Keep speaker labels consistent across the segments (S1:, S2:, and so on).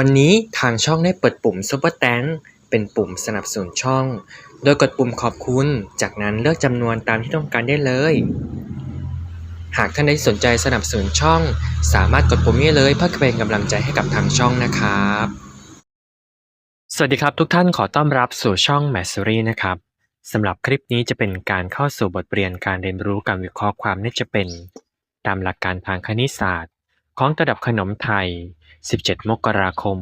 S1: วันนี้ทางช่องได้เปิดปุ่ม Super Thanks เป็นปุ่มสนับสนุนช่อง โดยกดปุ่มขอบคุณ จากนั้นเลือกจำนวนตามที่ต้องการได้เลย หากท่านใดสนใจสนับสนุนช่อง สามารถกดปุ่มนี้เลยเพื่อเป็นกำลังใจให้กับทางช่องนะครับ สวัสดีครับทุกท่านขอต้อนรับสู่ช่อง m a s รีนะครับสำหรับคลิปนี้จะเป็นการเข้าสู่บทเรียนการเรียนรู้การวิเคราะห์ความน่าจะเป็น ตามหลักการทางคณิตศาสตร์ ของระดับขนมไทย 17 มกราคม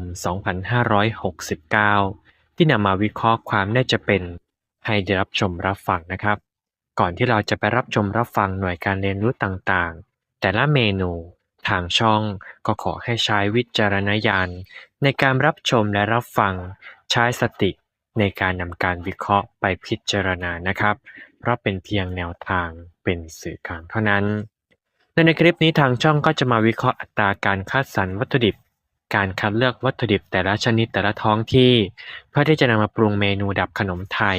S1: 2569 ที่นำมาวิเคราะห์ความน่าจะเป็น ให้ได้รับชมรับฟังนะครับ ก่อนที่เราจะไปรับชมรับฟังหน่วยการเรียนรู้ต่างๆ แต่ละเมนูทางช่องก็ขอให้ใช้วิจารณญาณในการรับชมและรับฟังใช้สติในการนำการวิเคราะห์ไปพิจารณานะครับ เพราะเป็นเพียงแนวทางเป็นสื่อกลางเท่านั้น ในคลิปนี้ทางช่องก็จะมาวิเคราะห์อัตราการคัดสรรวัตถุดิบ การคัดเลือกวัตถุดิบแต่ละชนิดแต่ละท้องที่ เพื่อที่จะนำมาปรุงเมนูดับขนมไทย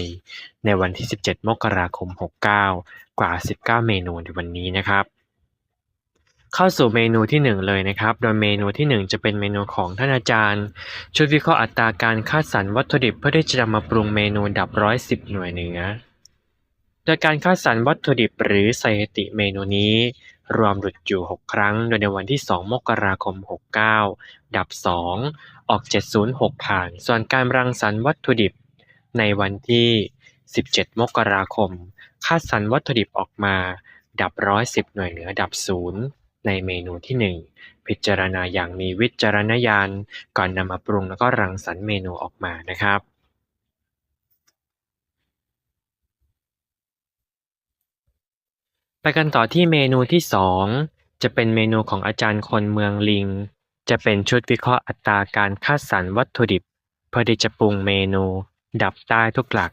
S1: ในวันที่ 17 มกราคม 69 กว่า 19 เมนูในวันนี้นะครับ เข้าสู่เมนูที่ 1 เลยนะครับ โดยเมนูที่ 1 จะเป็นเมนูของท่านอาจารย์ ชุดวิเคราะห์อัตราการคัดสรรวัตถุดิบเพื่อที่จะนำมาปรุงเมนูดับ 110 หน่วยเหนือโดยการคัดสรรวัตถุดิบหรือสถิติเมนูนี้ รวมหลุดอยู่ 6 ครั้ง โดยในวันที่ 2 มกราคม 69 ดับ 2 ออก 706 ผ่าน ส่วนการรังสรรค์วัตถุดิบในวันที่ 17 มกราคมคัดสรรวัตถุดิบออกมา ดับ 110 หน่วยเหนือดับ 0 ในเมนูที่ 1 พิจารณาอย่างมีวิจารณญาณก่อนนำมาปรุงแล้วก็รังสรรค์เมนูออกมานะครับ ไปกันต่อที่เมนูที่ 2 จะเป็นเมนูของอาจารย์คนเมืองลิง จะเป็นชุดวิเคราะห์อัตราการคัดสรรวัตถุดิบเพื่อที่จะปรุงเมนู ดับใต้ทุกหลัก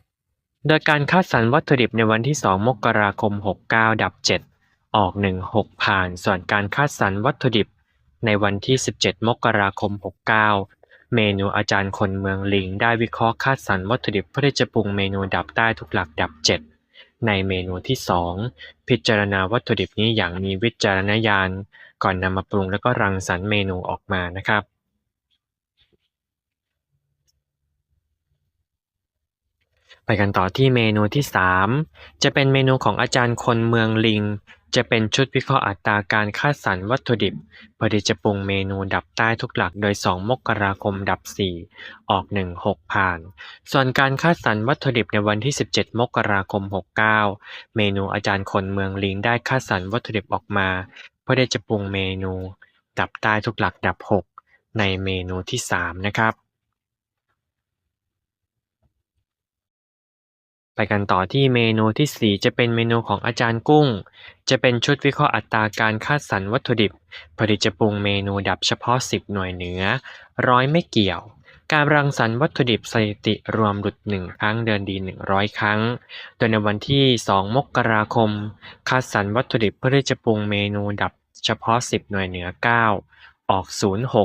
S1: โดยการคัดสรรวัตถุดิบในวันที่ 2 มกราคม 69 ดับ 7 ออก 16 ผ่าน ส่วนการคัดสรรวัตถุดิบ ในวันที่ 17 มกราคม 69 เมนูอาจารย์คนเมืองลิง ได้วิเคราะห์คัดสรรวัตถุดิบเพื่อที่จะปรุงเมนูดับใต้ทุกหลักดับ 7 ในเมนูที่2พิจารณาวัตถุดิบนี้อย่างมีวิจารณญาณ ก่อนนำมาปรุงแล้วก็รังสรรค์เมนูออกมานะครับ ไปกันต่อที่เมนูที่ 3 จะเป็นเมนูของอาจารย์คนเมืองลิง จะเป็นชุดวิเคราะห์อัตราการคัดสรรวัตถุดิบ เพื่อที่จะปรุงเมนูดับใต้ทุกหลักโดย 2 มกราคมดับ 4 ออก 16 ผ่าน ส่วนการคัดสรรวัตถุดิบในวันที่ 17 มกราคม 69 เมนูอาจารย์คนเมืองลิงได้คัดสรรวัตถุดิบออกมา เพื่อที่จะปรุงเมนู ดับใต้ทุกหลักดับ 6 ในเมนูที่ 3 นะครับ ไปกันต่อที่เมนูที่ 4 จะเป็นเมนูของอาจารย์กุ้ง จะเป็นชุดวิเคราะห์อัตราการคัดสรรวัตถุดิบเพื่อที่จะปรุงเมนูดับเฉพาะ 10 หน่วยเหนือร้อยไม่เกี่ยว การรังสรรค์วัตถุดิบสถิติรวมหลุด 1 ครั้งเดินดี 100 ครั้ง โดยในวันที่ 2 มกราคมคัดสรรวัตถุดิบเพื่อที่จะปรุงเมนูดับเฉพาะ 10 หน่วยเหนือ 9 ออก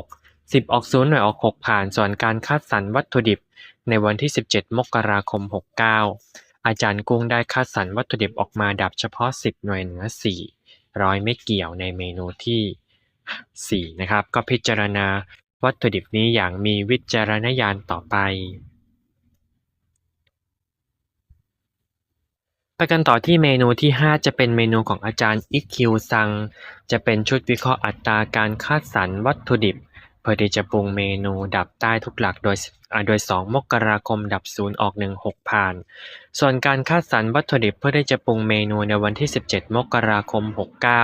S1: 06 10 ออก 0 หน่วยออก 6 ผ่านส่วนการคัดสรรวัตถุดิบ ในวันที่ 17 มกราคม 69 อาจารย์กุ้งได้คัดสรรวัตถุดิบออกมาดับเฉพาะ 10 หน่วยเหนือ4ร้อยไม่เกี่ยวในเมนูที่ 4 นะครับ ก็พิจารณาวัตถุดิบนี้อย่างมีวิจารณญาณต่อไป ไปกันต่อที่เมนูที่ 5 จะเป็นเมนูของอาจารย์อิคิวซัง จะเป็นชุดวิเคราะห์อัตราการคัดสรรวัตถุดิบ อที่จะปรุงเมนูดับใต้ทุกหลักโดย โดย 2 มกราคม ดับ 0 ออก 16 ผ่าน ส่วนการคัดสรรวัตถุดิบเพื่อที่จะปรุงเมนูในวันที่ 17 มกราคม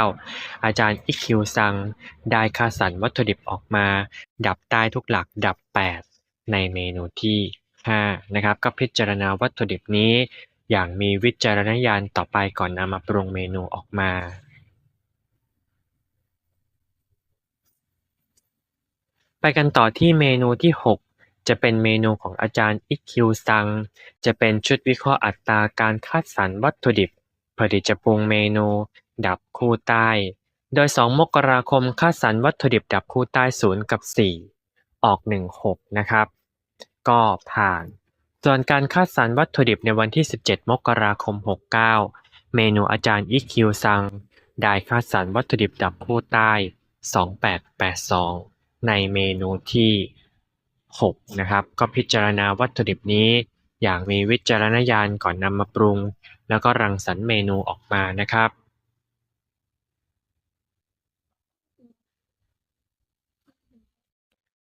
S1: 69 อาจารย์อิคิวซัง ได้คัดสรรวัตถุดิบออกมา ดับใต้ทุกหลักดับ 8 ในเมนูที่ 5 นะครับ ก็พิจารณาวัตถุดิบนี้ อย่างมีวิจารณญาณต่อไปก่อนนำมาปรุงเมนูออกมา ไปกันต่อที่เมนูที่ 6 จะเป็นเมนูของอาจารย์อิคิวซัง จะเป็นชุดวิเคราะห์อัตราการคัดสรรวัตถุดิบเพื่อที่จะปรุงเมนู ดับคู่ใต้ โดย 2 มกราคมคัดสรรวัตถุดิบดับคู่ใต้ 0 กับ 4 ออก 16 นะครับ ก็ผ่าน ส่วนการคัดสรรวัตถุดิบในวันที่ 17 มกราคม 69 เมนูอาจารย์อิคิวซัง ได้คัดสรรวัตถุดิบดับคู่ใต้ 2882 ในเมนูที่ 6 นะครับ ก็พิจารณาวัตถุดิบนี้ อย่างมีวิจารณญาณก่อนนำมาปรุง แล้วก็รังสรรค์เมนูออกมานะครับ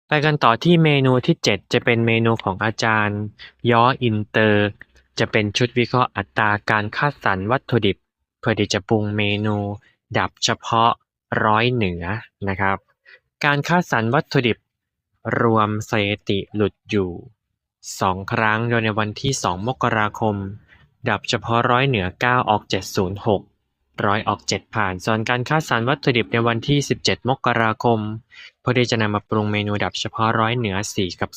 S1: ไปกันต่อที่เมนูที่ 7 จะเป็นเมนูของอาจารย์ ย้ออินเตอร์ จะเป็นชุดวิเคราะห์อัตราการคัดสรรวัตถุดิบ เพื่อที่จะปรุงเมนูดับเฉพาะร้อยเหนือนะครับ การคัดสรรวัตถุดิบ รวมสถิติหลุดอยู่2ครั้ง โดยในวันที่2มกราคม ดับเฉพาะร้อยเหนือ9ออก706ร้อยออก7ผ่าน ส่วนการคัดสรรวัตถุดิบในวันที่17มกราคม เพื่อที่จะนำมาปรุงเมนูดับเฉพาะร้อยเหนือ4กับ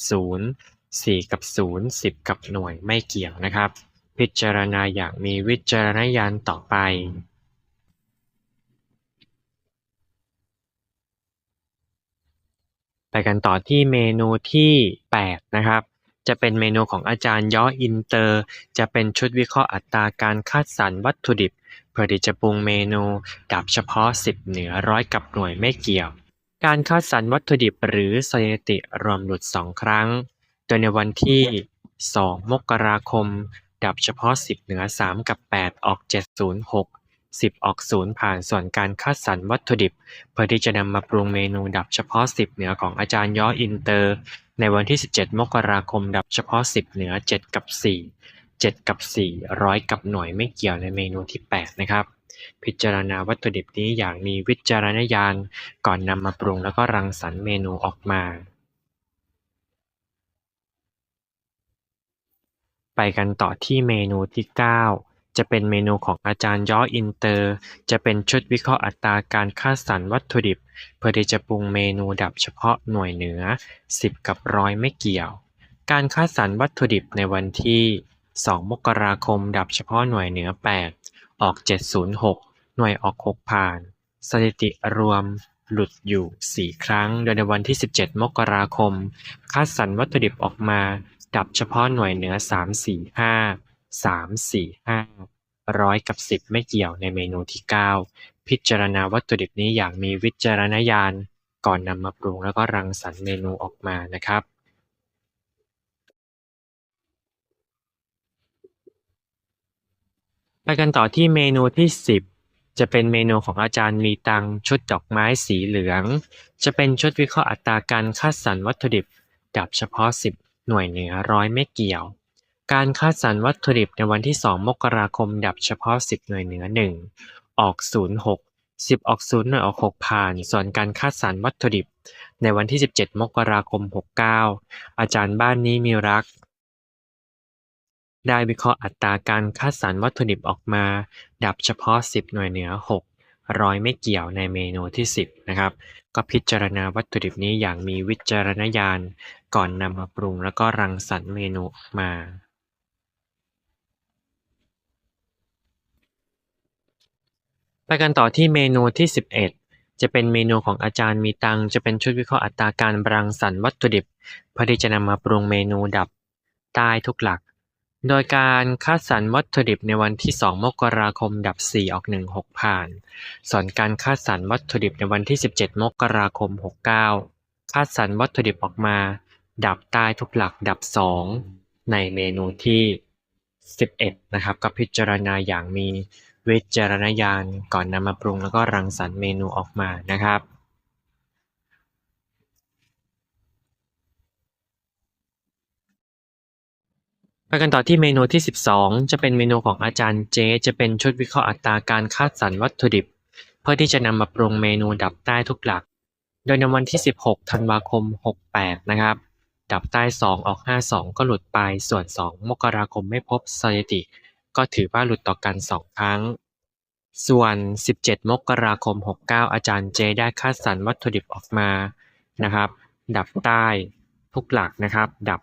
S1: 0 4กับ0 10กับหน่วยไม่เกี่ยวนะครับ พิจารณาอย่างมีวิจารณญาณต่อไป ไป กันต่อที่เมนูที่ 8 นะครับ จะเป็นเมนูของอาจารย์ย้ออินเตอร์ จะเป็นชุดวิเคราะห์อัตราการคัดสรรวัตถุดิบ เพื่อที่จะปรุงเมนูดับเฉพาะ 10 เหนือร้อยกับหน่วยไม่เกี่ยว การคัดสรรวัตถุดิบหรือสถิติรวมหลุด 2 ครั้ง โดยในวันที่ 2 มกราคม ดับเฉพาะ 10 เหนือ 3 กับ 8 ออก 706 10 ออก0ผ่านส่วนการคัดสรรวัตถุดิบ เพื่อที่จะนำมาปรุงเมนูดับเฉพาะ 10 เหนือของอาจารย์ย้ออินเตอร์ ในวันที่ 17 มกราคมดับเฉพาะ 10 เหนือ 7 กับ 4 7 กับ 4 ร้อยกับหน่วยไม่เกี่ยวในเมนูที่ 8 นะครับ พิจารณาวัตถุดิบนี้อย่างมีวิจารณญาณก่อนนำมาปรุงแล้วก็รังสรรค์เมนูออกมา ไปกันต่อที่เมนูที่ 9 จะเป็นเมนูของอาจารย์ย้ออินเตอร์ จะเป็นชุดวิเคราะห์อัตราการคัดสรรวัตถุดิบ เพื่อที่จะปรุงเมนูดับเฉพาะหน่วยเหนือ 10 กับร้อยไม่เกี่ยว การคัดสรรวัตถุดิบในวันที่ 2 มกราคม ดับเฉพาะหน่วยเหนือ 8 ออก 706 หน่วยออก 6 ผ่าน สถิติรวมหลุดอยู่ 4 ครั้ง โดยในวันที่ 17 มกราคมคัดสรรวัตถุดิบออกมา ดับเฉพาะหน่วยเหนือ 345 345ร้อยกับ10ไม่เกี่ยวในเมนูที่9พิจารณาวัตถุดิบนี้อย่างมีวิจารณญาณ ก่อนนำมาปรุงแล้วก็รังสรรค์เมนูออกมานะครับไปกันต่อที่เมนูที่ 10 จะเป็นเมนูของอาจารย์มีตังชุดดอกไม้สีเหลือง จะเป็นชุดวิเคราะห์อัตราการคัดสรรวัตถุดิบ ดับเฉพาะ 10 หน่วยเหนือร้อยไม่เกี่ยว การคัดสรรวัตถุดิบในวันที่2มกราคม ดับเฉพาะ10หน่วยเหนือ1ออก06 10ออก0หน่วยออก6ผ่าน ส่วนการคัดสรรวัตถุดิบในวันที่17มกราคม69อาจารย์บ้านนี้มีรัก ได้วิเคราะห์อัตราการคัดสรรวัตถุดิบออกมา ดับเฉพาะ10หน่วยเหนือ6ร้อยไม่เกี่ยวในเมนูที่ 10 นะครับ ก็พิจารณาวัตถุดิบนี้อย่างมีวิจารณญาณ ก่อนนำมาปรุงแล้วก็รังสรรค์เมนูออกมา ไปกันต่อที่เมนูที่ 11 จะเป็นเมนูของอาจารย์มีตังจะเป็นชุดวิเคราะห์อัตราการรังสรรค์วัตถุดิบเพื่อที่จะนำมาปรุงเมนูดับใต้ทุกหลัก โดยการคัดสรรวัตถุดิบในวันที่ 2 มกราคมดับ 4 ออก 1 6 ผ่าน ส่วนการคัดสรรวัตถุดิบในวันที่ 17 มกราคม 69คัดสรรวัตถุดิบออกมา ดับใต้ทุกหลักดับ 2 ในเมนูที่ 11 นะครับก็พิจารณาอย่างมี วิจารณญาณก่อนนำมาปรุงแล้วก็รังสรรค์เมนูออกมานะครับไปกันต่อที่เมนูที่ 12 จะเป็นเมนูของอาจารย์เจ จะเป็นชุดวิเคราะห์อัตราการคัดสรรวัตถุดิบ เพื่อที่จะนำมาปรุงเมนูดับใต้ทุกหลัก โดยในวันที่ 16 ธันวาคม 68 นะครับ ดับใต้ 2 ออก 52 ก็หลุดไป ส่วน 2 มกราคมไม่พบสถิติ ก็ถือว่าหลุดต่อกัน 2 ครั้ง ส่วน 17 มกราคม 69 อาจารย์เจได้คัดสรรวัตถุดิบออกมานะครับ ดับใต้ทุกหลักนะครับ ดับ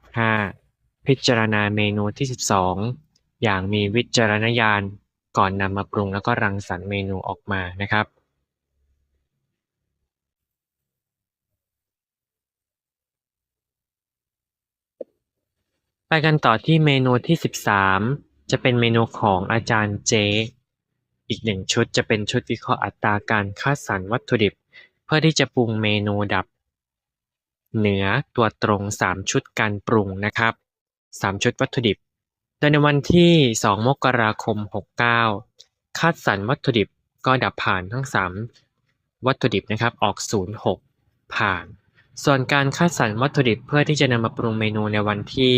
S1: 5 พิจารณาเมนูที่ 12 อย่างมีวิจารณญาณก่อนนำมาปรุงแล้วก็รังสรรค์เมนูออกมานะครับไปกันต่อที่เมนูที่ 13 จะเป็นเมนูของอาจารย์เจอีกหนึ่งชุดจะเป็นชุดวิเคราะห์อัตราการคัดสรรวัตถุดิบ เพื่อที่จะปรุงเมนูดับ เหนือตัวตรง 3 ชุดการปรุงนะครับ 3 ชุดวัตถุดิบ โดยในวันที่ 2 มกราคม 69คัดสรรวัตถุดิบก็ดับผ่านทั้ง 3 วัตถุดิบนะครับออก 06 ผ่าน ส่วนการคัดสรรวัตถุดิบเพื่อที่จะนำมาปรุงเมนูในวันที่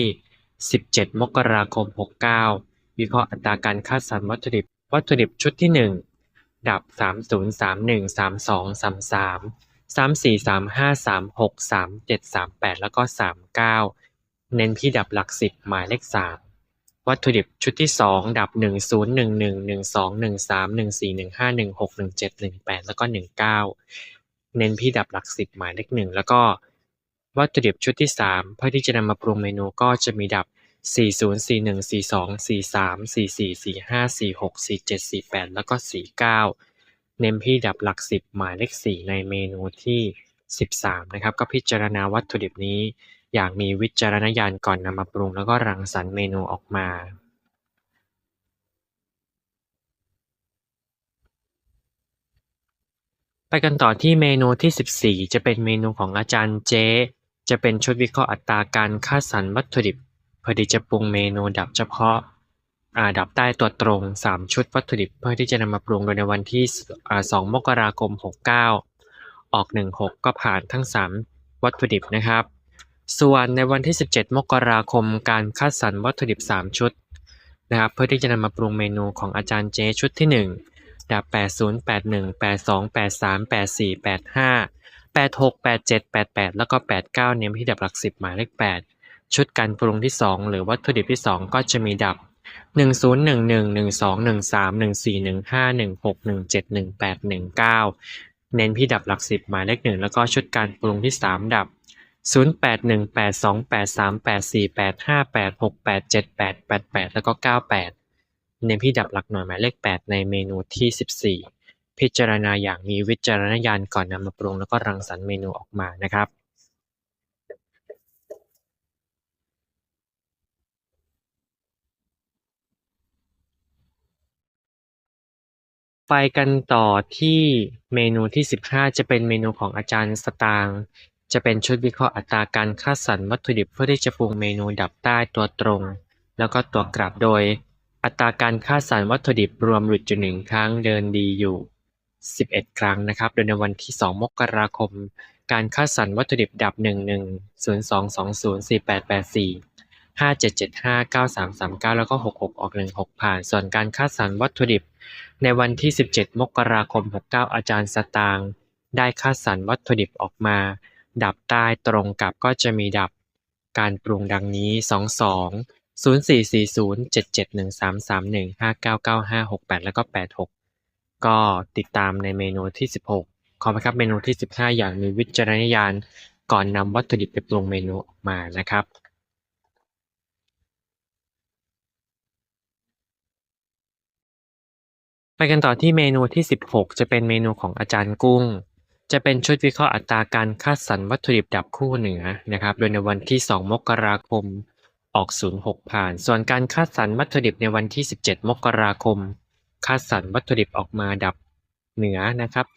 S1: 17 มกราคม 69 วิเคราะห์อัตราการคัดสรรวัตถุดิบ วัตถุดิบชุดที่ 1 ดับ 30 31 32 33 34 35 36 37 38 แล้วก็ 39 เน้นที่ดับหลัก 10 หมายเลข 3 วัตถุดิบชุดที่ 2 ดับ 10 11 12 13 14 15 16 17 18 แล้วก็ 19 เน้นที่ดับหลัก 10 หมายเลข 1 แล้วก็วัตถุดิบชุดที่ 3 เพื่อที่จะนำมาปรุงเมนูก็จะมีดับ 40 41 42 43 44 45 46 47 48แปดแล้วก็49เน้นที่ดับหลัก10หมายเลข4ในเมนูที่13นะครับ ก็พิจารณาวัตถุดิบนี้ อย่างมีวิจารณญาณก่อนนำมาปรุง แล้วก็รังสรรค์เมนูออกมาไปกันต่อที่เมนูที่ 14 จะเป็นเมนูของอาจารย์เจ จะเป็นชุดวิเคราะห์อัตราการคัดสรรวัตถุดิบ พื่อที่จะปรุงเมนูดับเฉพาะอาดับใต้ตัวตรง 3 ชุดวัตถุดิบ เพื่อที่จะนำมาปรุงโดยในวันที่อ่า2มกราคม 69 ออก 16 ก็ผ่านทั้ง 3 วัตถุดิบนะครับ ส่วนในวันที่ 17 มกราคม การคัดสรรวัตถุดิบ 3 ชุดนะครับ เพื่อที่จะนำมาปรุงเมนูของอาจารย์เจชุดที่ 1 ดับ 80 81 82 83 84 85 86 87 88 แล้วก็ 89 เน้นที่ดับหลัก 10 หมายเลข 8 ชุดการปรุงที่ 2 หรือวัตถุดิบที่ 2 ก็จะมีดับ 10 11 12 13 14 15 16 17 18 19 เน้นที่ดับหลัก 10 หมายเลข1แล้วก็ชุดการปรุงที่ 3 ดับ 0 8 1 8 2 8 3 8 4 8 5 8 6 8 7 8 8 8 แล้วก็ 98 เน้นที่ดับหลักหน่วยหมายเลข 8 ในเมนูที่ 14 พิจารณาอย่างมีวิจารณญาณก่อนนำมาปรุงแล้วก็รังสรรค์เมนูออกมานะครับ ไปกันต่อที่เมนูที่ 15 จะเป็นเมนูของอาจารย์สตางค์ จะเป็นชุดวิเคราะห์อัตราการคัดสรรวัตถุดิบเพื่อที่จะปรุงเมนูดับใต้ตัวตรง แล้วก็ตัวกลับโดย อัตราการคัดสรรวัตถุดิบรวมหลุดจุดหนึ่งครั้งเดินดีอยู่ 11 ครั้งนะครับ โดยในวันที่ 2 มกราคม การคัดสรรวัตถุดิบดับ 11 0220 4884 5775 9339 แล้วก็ 66 ออก 16 ผ่าน ส่วนการคัดสรรวัตถุดิบ ในวันที่ 17 มกราคม 69 อาจารย์สตางค์ได้คัดสรรวัตถุดิบออกมา ดับใต้ตรงกับก็จะมีดับการปรุงดังนี้ 22 0440 771331 5995 68 แล้วก็ 86 ก็ติดตามในเมนูที่ 16 ขอไปครับเมนูที่ 15 อย่างมีวิจารณญาณก่อนนำวัตถุดิบไปปรุงเมนูออกมานะครับ ไปกันต่อที่เมนูที่ 16 จะเป็นเมนูของอาจารย์กุ้ง จะเป็นชุดวิเคราะห์อัตราการคัดสรรวัตถุดิบดับคู่เหนือนะครับ โดยในวันที่ 2 มกราคมออก 06 ผ่าน ส่วนการคัดสรรวัตถุดิบในวันที่ 17 มกราคมคัดสรรวัตถุดิบออกมาดับเหนือนะครับ 78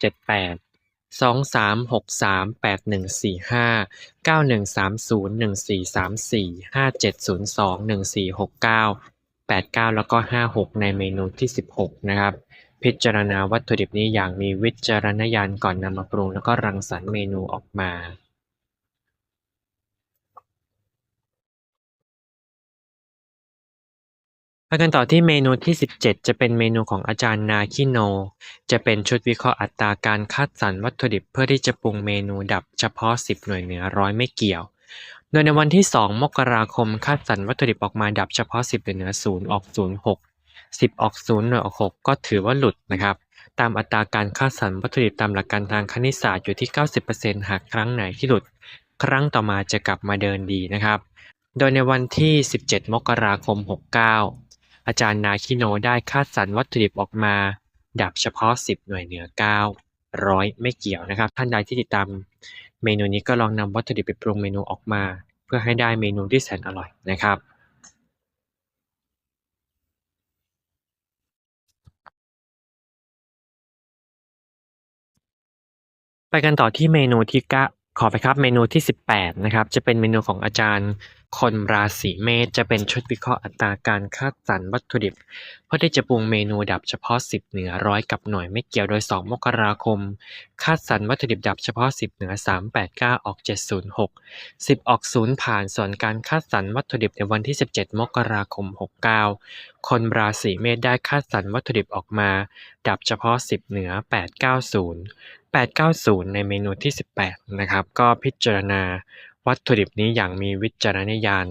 S1: 23 63 8145 9130 1434 5702 1469 89 แล้วก็ 56 ในเมนูที่ 16 นะครับ พิจารณาวัตถุดิบนี้อย่างมีวิจารณญาณก่อนนำมาปรุง แล้วก็รังสรรค์เมนูออกมาไปกันต่อที่เมนูที่ 17 จะเป็นเมนูของอาจารย์นาคิโน จะเป็นชุดวิเคราะห์อัตราการคัดสรรวัตถุดิบเพื่อที่จะปรุงเมนูดับเฉพาะ 10 หน่วยเหนือร้อยไม่เกี่ยว โดยในวันที่ 2 มกราคมคัดสรรวัตถุดิบออกมาดับเฉพาะ 10 หน่วยเหนือ0ออก 06 10 ออก0หน่วยออก 6 ก็ถือว่าหลุดนะครับ ตามอัตราการคัดสรรวัตถุดิบตามหลักการทางคณิตศาสตร์อยู่ที่ 90%หากครั้งไหนที่หลุด ครั้งต่อมาจะกลับมาเดินดีนะครับ โดยในวันที่ 17 มกราคม 69 อาจารย์นาคิโนได้คัดสรรวัตถุดิบออกมา ดับเฉพาะ 10 หน่วยเหนือ9ร้อยไม่เกี่ยวนะครับ ท่านใดที่ติดตามเมนูนี้ก็ลองนำวัตถุดิบไปปรุงเมนูออกมา เพื่อให้ได้เมนูที่แสนอร่อยนะครับ ไปกันต่อที่เมนูที่ขอไปครับเมนูที่ 18 นะครับ จะเป็นเมนูของอาจารย์ คนราศีเมษจะเป็นชุดวิเคราะห์อัตราการคัดสรรวัตถุดิบ เพื่อที่จะปรุงเมนูดับเฉพาะ 10 เหนือร้อยกับหน่วยไม่เกี่ยวโดย 2 มกราคมคัดสรรวัตถุดิบดับเฉพาะ 10 เหนือ 389 ออก 706 10 ออก 0 ผ่านส่วนการคัดสรรวัตถุดิบในวันที่ 17 มกราคม 69 คนราศีเมษได้คัดสรรวัตถุดิบออกมา ดับเฉพาะ 10 เหนือ 890 890 ในเมนูที่ 18 นะครับ ก็พิจารณา วัตถุดิบนี้อย่างมีวิจารณญาณ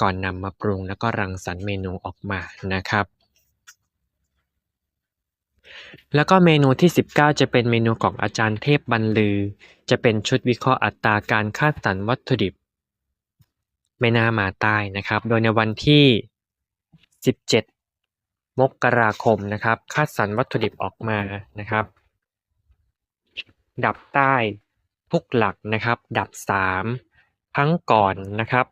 S1: ก่อนนำมาปรุงแล้วก็รังสรรค์เมนูออกมานะครับ แล้วก็เมนูที่ 19 จะเป็นเมนูของอาจารย์เทพบรรลือ จะเป็นชุดวิเคราะห์อัตราการคาดสรรวัตถุดิบไม่น่ามาใต้นะครับ โดยในวันที่ 17 มกราคมนะครับ คาดสรรวัตถุดิบออกมานะครับ ดับใต้ทุกหลักนะครับ ดับ 3 ทั้งก่อนนะครับ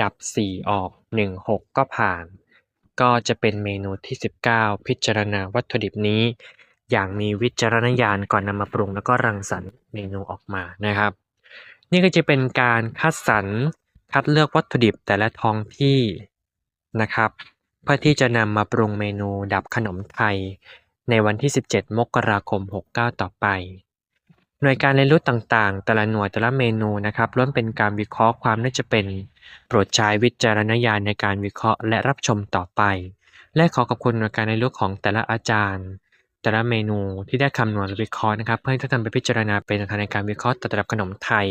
S1: ดับ4ออก1 6ก็ผ่าน ก็จะเป็นเมนูที่ 19 พิจารณาวัตถุดิบนี้ อย่างมีวิจารณญาณก่อนนำมาปรุงแล้วก็รังสรรค์เมนูออกมานะครับ นี่ก็จะเป็นการคัดสรรคัดเลือกวัตถุดิบแต่ละท้องที่นะครับ เพื่อที่จะนำมาปรุงเมนูดับขนมไทย ในวันที่ 17 มกราคม 69 ต่อไป หน่วยการเรียนรู้ต่างๆ แต่ละหน่วยแต่ละเมนูนะครับล้วนเป็นการวิเคราะห์ความน่าจะเป็น โปรดใช้วิจารณญาณในการวิเคราะห์และรับชมต่อไป และขอขอบคุณหน่วยการเรียนรู้ของแต่ละอาจารย์ แต่ละเมนูที่ได้คำนวณและวิเคราะห์นะครับ เพื่อให้ท่านนำไปพิจารณาเป็นทางในการวิเคราะห์ตลับขนมไทย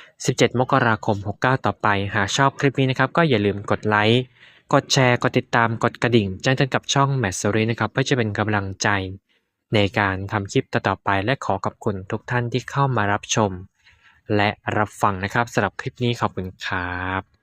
S1: 17 มกราคม 69 ต่อไป หากชอบคลิปนี้นะครับก็อย่าลืมกดไลค์กดแชร์กดติดตามกดกระดิ่ง แจ้งเตือนกับช่องแม s ส r y นะครับเพื่อจะเป็นกำลังใจ ในการทำคลิปต่อๆไปและขอขอบคุณทุกท่านที่เข้ามารับชม และรับฟังนะครับสำหรับคลิปนี้ขอบคุณครับ